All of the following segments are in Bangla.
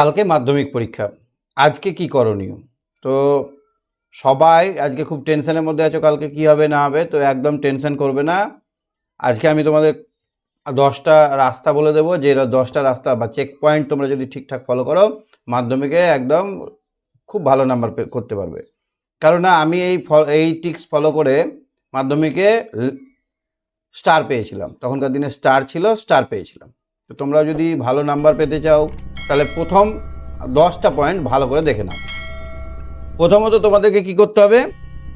কালকে মাধ্যমিক পরীক্ষা। আজকে কি করণীয়? তো সবাই আজকে খুব টেনশনের মধ্যে আছো, কালকে কি হবে, না হবে, তো একদম টেনশন করবে না। আজকে আমি তোমাদের দশটা রাস্তা বলে দেবো, যে দশটা রাস্তা বা চেক পয়েন্ট তোমরা যদি ঠিকঠাক ফলো করো, মাধ্যমিকে একদম খুব ভালো নাম্বার করতে পারবে। কারণ না আমি এই এই টিক্স ফলো করে মাধ্যমিকে স্টার পেয়েছিলাম। তখনকার দিনে স্টার ছিল স্টার পেয়েছিলাম। তো তোমরা যদি ভালো নাম্বার পেতে চাও, তাহলে প্রথম দশটা পয়েন্ট ভালো করে দেখে নাও। প্রথমত তোমাদেরকে কি করতে হবে?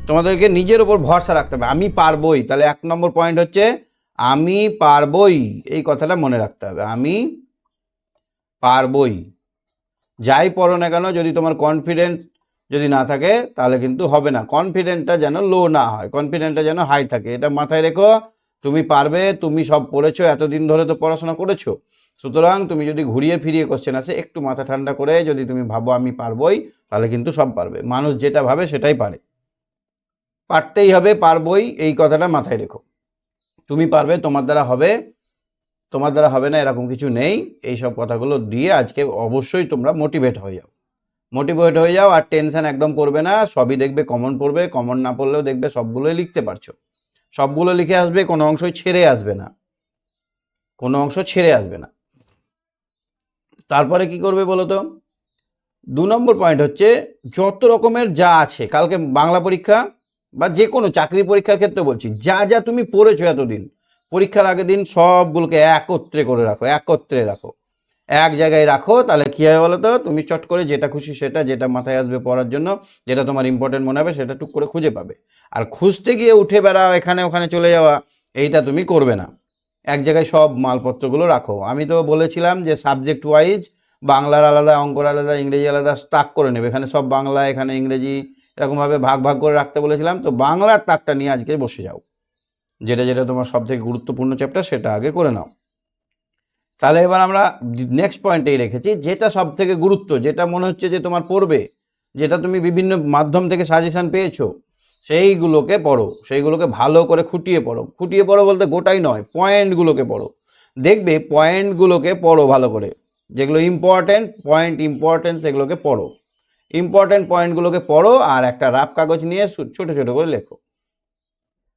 তোমাদেরকে নিজের ওপর ভরসা রাখতে হবে। আমি পারবই। তাহলে এক নম্বর পয়েন্ট হচ্ছে, আমি পারবই। এই কথাটা মনে রাখতে হবে। আমি পারবই। যাই পড়ো না কেন, যদি তোমার কনফিডেন্স যদি না থাকে, তাহলে কিন্তু হবে না। কনফিডেন্টটা যেন লো না হয়। কনফিডেন্টটা যেন হাই থাকে। এটা মাথায় রেখো। তুমি পারবে, তুমি সব পড়েছো, এতদিন ধরে তো পড়াশোনা করেছ। সুতরাং তুমি যদি ঘুরিয়ে ফিরিয়ে কোশ্চেন আসে, একটু মাথা ঠান্ডা করে যদি তুমি ভাবো আমি পারবই, তাহলে কিন্তু সব পারবে। মানুষ যেটা ভাবে সেটাই পারে। পারতেই হবে, পারবই, এই কথাটা মাথায় রেখো। তুমি পারবে, তোমার দ্বারা হবে, তোমার দ্বারা হবে না, এরকম কিছু নেই। এই সব কথাগুলো দিয়ে আজকে অবশ্যই তোমরা মোটিভেট হয়ে যাও। মোটিভেট হয়ে যাও আর টেনশন একদম করবে না, সবই দেখবে কমন পড়বে কমন না পড়লেও দেখবে, সবগুলোই লিখতে পারছ। সবগুলো লিখে আসবে, কোনো অংশই ছেড়ে আসবে না। কোনো অংশ ছেড়ে আসবে না। তারপরে কি করবে বলো তো দু নম্বর পয়েন্ট হচ্ছে, যত রকমের যা আছে, কালকে বাংলা পরীক্ষা বা যে কোনো চাকরি পরীক্ষার ক্ষেত্রে বলছি, যা যা তুমি পড়েছো এতদিন, পরীক্ষার আগের দিন সবগুলোকে একত্রে করে রাখো, একত্রে রাখো। এক জায়গায় রাখো, তাহলে কী হবে বলো তো? তুমি চট করে যেটা খুশি সেটা, যেটা মাথায় আসবে পড়ার জন্য, যেটা তোমার ইম্পর্টেন্ট মনে হবে সেটা টুক করে খুঁজে পাবে। আর খুঁজতে গিয়ে উঠে বেড়াও, এখানে ওখানে চলে যাওয়া, এইটা তুমি করবে না। এক জায়গায় সব মালপত্রগুলো রাখো। আমি তো বলেছিলাম যে সাবজেক্ট ওয়াইজ বাংলার আলাদা, অঙ্কর আলাদা, ইংরেজি আলাদা স্টাক করে নেবে। এখানে সব বাংলা, এখানে ইংরেজি, এরকমভাবে ভাগ ভাগ করে রাখতে বলেছিলাম। তো বাংলার তাকটা নিয়ে আজকে বসে যাও। যেটা যেটা তোমার সব থেকে গুরুত্বপূর্ণ চ্যাপ্টার সেটা আগে করে নাও। তাহলে এবার আমরা নেক্সট পয়েন্টেই রেখেছি, যেটা সব থেকে গুরুত্ব, যেটা মনে হচ্ছে যে তোমার পড়বে, যেটা তুমি বিভিন্ন মাধ্যম থেকে সাজেশান পেয়েছ, সেইগুলোকে পড়ো, সেইগুলোকে ভালো করে খুঁটিয়ে পড়ো। খুঁটিয়ে পড়ো বলতে গোটাই নয় পয়েন্টগুলোকে পড়ো। দেখবে পয়েন্টগুলোকে পড়ো ভালো করে, যেগুলো ইম্পর্ট্যান্ট পয়েন্ট ইম্পর্ট্যান্ট সেগুলোকে পড়ো। ইম্পর্ট্যান্ট পয়েন্টগুলোকে পড়ো আর একটা রাফ কাগজ নিয়ে ছোটো ছোট ছোট করে লেখো।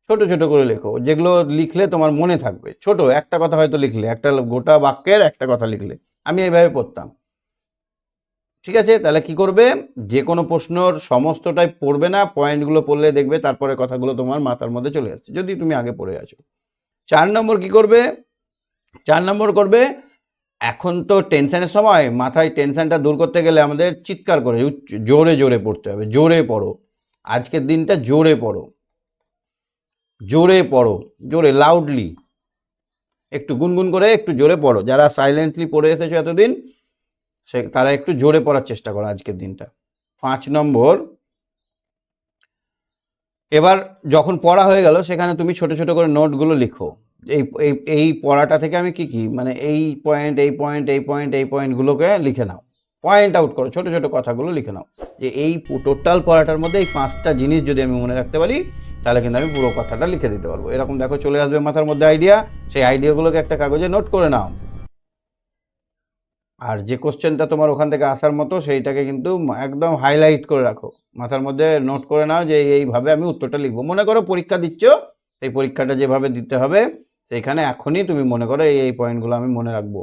ছোট ছোট করে লেখো। যেগুলো লিখলে তোমার মনে থাকবে। ছোট, একটা কথা হয়তো লিখলে, একটা গোটা বাক্যের একটা কথা লিখলে। আমি এইভাবে পড়তাম। ঠিক আছে? তাহলে কি করবে? যে কোনো প্রশ্নর সমস্তটাই পড়বে না, পয়েন্টগুলো পড়লে দেখবে তারপরে কথাগুলো তোমার মাথার মধ্যে চলে আসছে। যদি তুমি আগে পড়ে আছো। চার নম্বর কি করবে? চার নম্বর করবে, এখন তো টেনশনের সময়, মাথায় টেনশনটা দূর করতে গেলে আমাদের চিৎকার করে জোরে জোরে পড়তে হবে। জোরে পড়ো। আজকের দিনটা জোরে পড়ো। জোরে পড়ো, জোরে লাউডলি একটু গুনগুন করে একটু জোরে পড়ো। যারা সাইলেন্টলি পড়ে এসেছ এতদিন, সে তারা একটু জোরে পড়ার চেষ্টা করো আজকের দিনটা। পাঁচ নম্বর, এবার যখন পড়া হয়ে গেল, সেখানে তুমি ছোট ছোট করে নোটগুলো লিখো। এই এই পড়াটা থেকে আমি কি কি মানে এই পয়েন্ট এই পয়েন্ট এই পয়েন্ট এই পয়েন্টগুলোকে লিখে নাও। পয়েন্ট আউট করো, ছোট ছোট কথাগুলো লিখে নাও। যে এই টোটাল পড়াটার মধ্যে এই পাঁচটা জিনিস যদি আমি মনে রাখতে পারি তাহলে কিন্তু আমি পুরো কথাটা লিখে দিতে পারব। এরকম দেখো চলে আসবে মাথার মধ্যে আইডিয়া সেই আইডিয়াগুলোকে একটা কাগজে নোট করে নাও। আর যে কোশ্চেনটা তোমার ওখান থেকে আসার মতো, সেইটাকে কিন্তু একদম হাইলাইট করে রাখো। মাথার মধ্যে নোট করে নাও যে এইভাবে আমি উত্তরটা লিখব। মনে করো পরীক্ষা দিচ্ছ এই পরীক্ষাটা যেভাবে দিতে হবে, সেইখানে এখনই তুমি মনে করো এই এই পয়েন্টগুলো আমি মনে রাখব।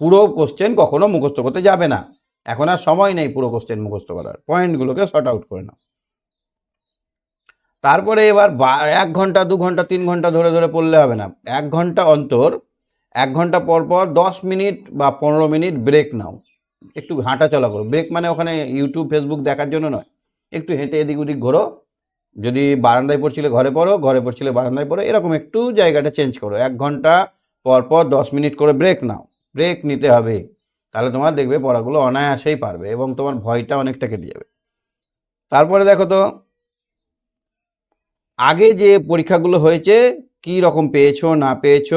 পুরো কোশ্চেন কখনো মুখস্থ করতে যাবে না। এখন আর সময় নেই পুরো কোশ্চেন মুখস্থ করার। পয়েন্টগুলোকে শর্ট আউট করে নাও। তারপরে এবার এক ঘণ্টা, দু ঘণ্টা, তিন ঘণ্টা ধরে ধরে পড়লে হবে না। এক ঘণ্টা অন্তর, এক ঘণ্টা পর পর দশ মিনিট বা পনেরো মিনিট ব্রেক নাও। একটু হাঁটা চলা করো। ব্রেক মানে ওখানে ইউটিউব ফেসবুক দেখার জন্য নয়। একটু হেঁটে এদিক ওদিক ঘোরো। যদি বারান্দায় পড়ছিলে ঘরে পড়ো, ঘরে পড়ছিলে বারান্দায় পড়ো, এরকম একটু জায়গাটা চেঞ্জ করো। এক ঘণ্টা পর পর দশ মিনিট করে ব্রেক নাও। ব্রেক নিতে হবে। তাহলে তোমার দেখবে পড়াগুলো অনায়াসেই পারবে এবং তোমার ভয়টা অনেকটা কেটে যাবে। তারপরে দেখো তো আগে যে পরীক্ষাগুলো হয়েছে, কি রকম পেয়েছ, না পেয়েছ,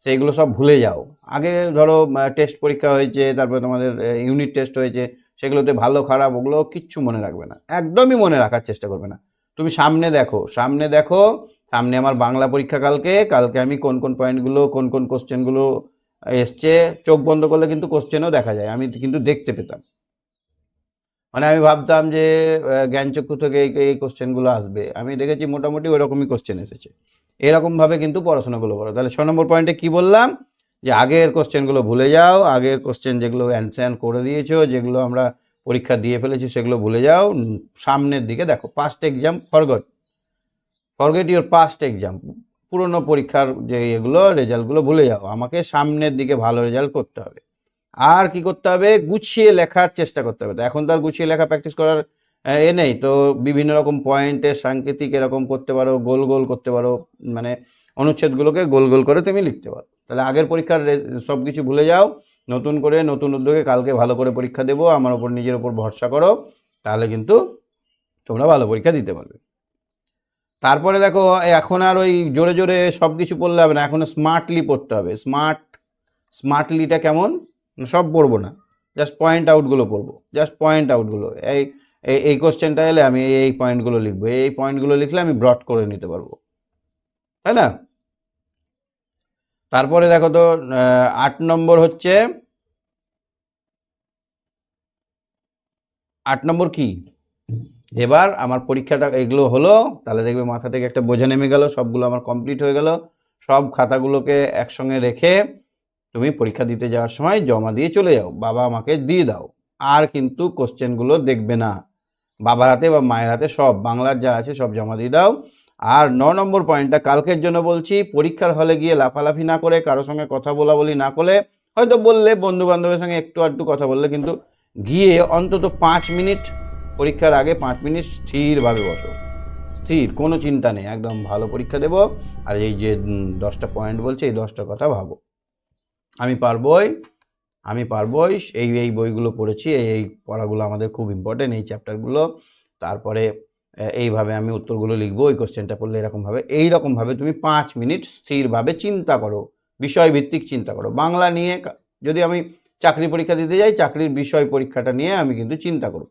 সেইগুলো সব ভুলে যাও। আগে ধরো টেস্ট পরীক্ষা হয়েছে, তারপরে তোমাদের ইউনিট টেস্ট হয়েছে, সেগুলোতে ভালো, খারাপ, ওগুলো কিচ্ছু মনে রাখবে না। একদমই মনে রাখার চেষ্টা করবে না। তুমি সামনে দেখো সামনে দেখো, সামনে আমার বাংলা পরীক্ষা কালকে কালকে আমি কোন কোন পয়েন্টগুলো কোন কোন কোশ্চেনগুলো এসছে, চোখ বন্ধ করলে কিন্তু কোশ্চেনও দেখা যায়, আমি কিন্তু দেখতে পেতাম। মানে আমি ভাবতাম যে জ্ঞানচক্ষু থেকে এই কোশ্চেনগুলো আসবে। আমি দেখেছি মোটামুটি ওরকমই কোশ্চেন এসেছে। এরকমভাবে কিন্তু পড়াশোনাগুলো করো। তাহলে ছ নম্বর পয়েন্টে কী বললাম? যে আগের কোশ্চেনগুলো ভুলে যাও, আগের কোশ্চেন যেগুলো অ্যান্সার করে দিয়েছ, যেগুলো আমরা পরীক্ষা দিয়ে ফেলেছি, সেগুলো ভুলে যাও। সামনের দিকে দেখো past exam forgot forget your past exam পুরনো পরীক্ষার যে এগুলো রেজাল্টগুলো ভুলে যাও। আমাকে সামনের দিকে ভালো রেজাল্ট করতে হবে। আর কি করতে হবে? গুছিয়ে লেখার চেষ্টা করতে হবে। তো এখন তো আর গুছিয়ে লেখা প্র্যাকটিস করার এ নেই। তো বিভিন্ন রকম পয়েন্টের সাংকেতিক এরকম করতে পারো, গোল গোল করতে পারো মানে অনুচ্ছেদগুলোকে গোল গোল করে তুমি লিখতে পারো। তাহলে আগের পরীক্ষার সব কিছু ভুলে যাও। নতুন করে, নতুন উদ্যোগে কালকে ভালো করে পরীক্ষা দেবো। আমার ওপর নিজের ওপর ভরসা করো। তাহলে কিন্তু তোমরা ভালো পরীক্ষা দিতে পারবে। তারপরে দেখো এখন আর ওই জোরে জোরে সব কিছু পড়লে হবে না। এখন স্মার্টলি পড়তে হবে। স্মার্ট স্মার্টলিটা কেমন? সব পড়ব না। জাস্ট পয়েন্ট আউটগুলো পড়ব। জাস্ট পয়েন্ট আউটগুলো এই এই কোশ্চেনটা এলে আমি এই পয়েন্টগুলো লিখব। এই পয়েন্টগুলো লিখলে আমি ব্রড করে নিতে পারব। তাই না? তারপরে দেখো তো আট নম্বর হচ্ছে, আট নম্বর কি? এবার আমার পরীক্ষাটা এগুলো হলো, তাহলে দেখবে মাথা থেকে একটা বোঝা নেমে গেল, সবগুলো আমার কমপ্লিট হয়ে গেল। সব খাতাগুলোকে একসঙ্গে রেখে তুমি পরীক্ষা দিতে যাওয়ার সময় জমা দিয়ে চলে যাও, বাবা আমাকে দিয়ে দাও। আর কিন্তু কোশ্চেনগুলো দেখবে না। বাবার হাতে বা মায়ের হাতে সব, বাংলার যা আছে সব জমা দিয়ে দাও। আর ন নম্বর পয়েন্টটা কালকের জন্য বলছি, পরীক্ষার হলে গিয়ে লাফালাফি না করে কারোর সঙ্গে কথা বলা বলি না করে, হয়তো বললে বন্ধু বান্ধবের সঙ্গে একটু আধটু কথা বললে, কিন্তু গিয়ে অন্তত পাঁচ মিনিট, পরীক্ষার আগে পাঁচ মিনিট স্থিরভাবে বসো। স্থির, কোনো চিন্তা নেই, একদম ভালো পরীক্ষা দেবো। আর এই যে দশটা পয়েন্ট বলছে, এই দশটার কথা ভাবো। আমি পারবই আমি পারবই এই এই বইগুলো পড়েছি, এই এই পড়াগুলো আমাদের খুব ইম্পর্টেন্ট এই চ্যাপ্টারগুলো তারপরে এইভাবে আমি উত্তরগুলো লিখব ওই কোশ্চেনটা পড়লে এরকমভাবে, এইরকমভাবে তুমি পাঁচ মিনিট স্থিরভাবে চিন্তা করো, বিষয়ভিত্তিক চিন্তা করো। বাংলা নিয়ে যদি আমি চাকরি পরীক্ষা দিতে যাই, চাকরির বিষয় পরীক্ষাটা নিয়ে আমি কিন্তু চিন্তা করব।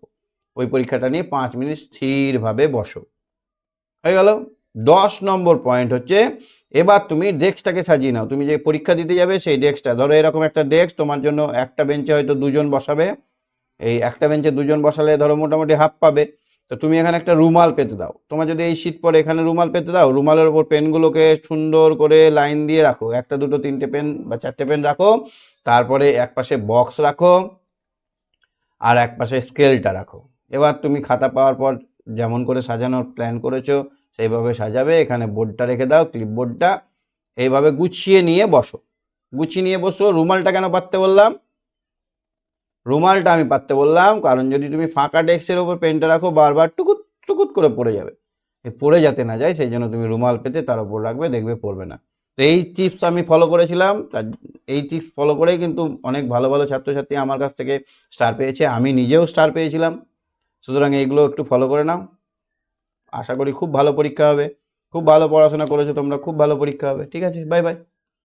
ওই পরীক্ষাটা নিয়ে পাঁচ মিনিট স্থিরভাবে বসো। হয়ে গেল? দশ নম্বর পয়েন্ট হচ্ছে, এবার তুমি ডেস্কটাকে সাজিয়ে নাও। তুমি যে পরীক্ষা দিতে যাবে, সেই ডেস্কটা ধরো এরকম একটা ডেস্ক তোমার জন্য একটা বেঞ্চে হয়তো দুজন বসাবে। এই একটা বেঞ্চে দুজন বসালে ধরো মোটামুটি হাফ পাবে। তো তুমি এখানে একটা রুমাল পেতে দাও। তোমার যদি এই শীত পরে এখানে রুমাল পেতে দাও, রুমালের ওপর পেনগুলোকে সুন্দর করে লাইন দিয়ে রাখো। একটা, দুটো, তিনটে পেন বা চারটে পেন রাখো। তারপরে এক পাশে বক্স রাখো। আর এক পাশে স্কেলটা রাখো। এবার তুমি খাতা পাওয়ার পর যেমন করে সাজানোর প্ল্যান করেছ, সেইভাবে সাজাবে, এখানে বোর্ডটা রেখে দাও ক্লিপবোর্ডটা এইভাবে গুছিয়ে নিয়ে বসো। গুছিয়ে নিয়ে বসো, রুমালটা কেন পাততে বললাম? রুমালটা আমি পাততে বললাম, কারণ যদি তুমি ফাঁকা ডেস্কের ওপর পেনটা রাখো, বারবার টুকুত টুকুত করে পড়ে যাবে। পড়ে যাতে না যায়, সেই জন্য তুমি রুমাল পেতে তার উপর রাখবে, দেখবে পড়বে না। তো এই টিপস আমি ফলো করেছিলাম তার এই টিপস ফলো করেই কিন্তু অনেক ভালো ভালো ছাত্রছাত্রী আমার কাছ থেকে স্টার পেয়েছে, আমি নিজেও স্টার পেয়েছিলাম। সুতরাং এইগুলো একটু ফলো করে নাও। আশা করি খুব ভালো পরীক্ষা হবে। খুব ভালো পড়াশোনা করেছ তোমরা, খুব ভালো পরীক্ষা হবে। ঠিক আছে বাই বাই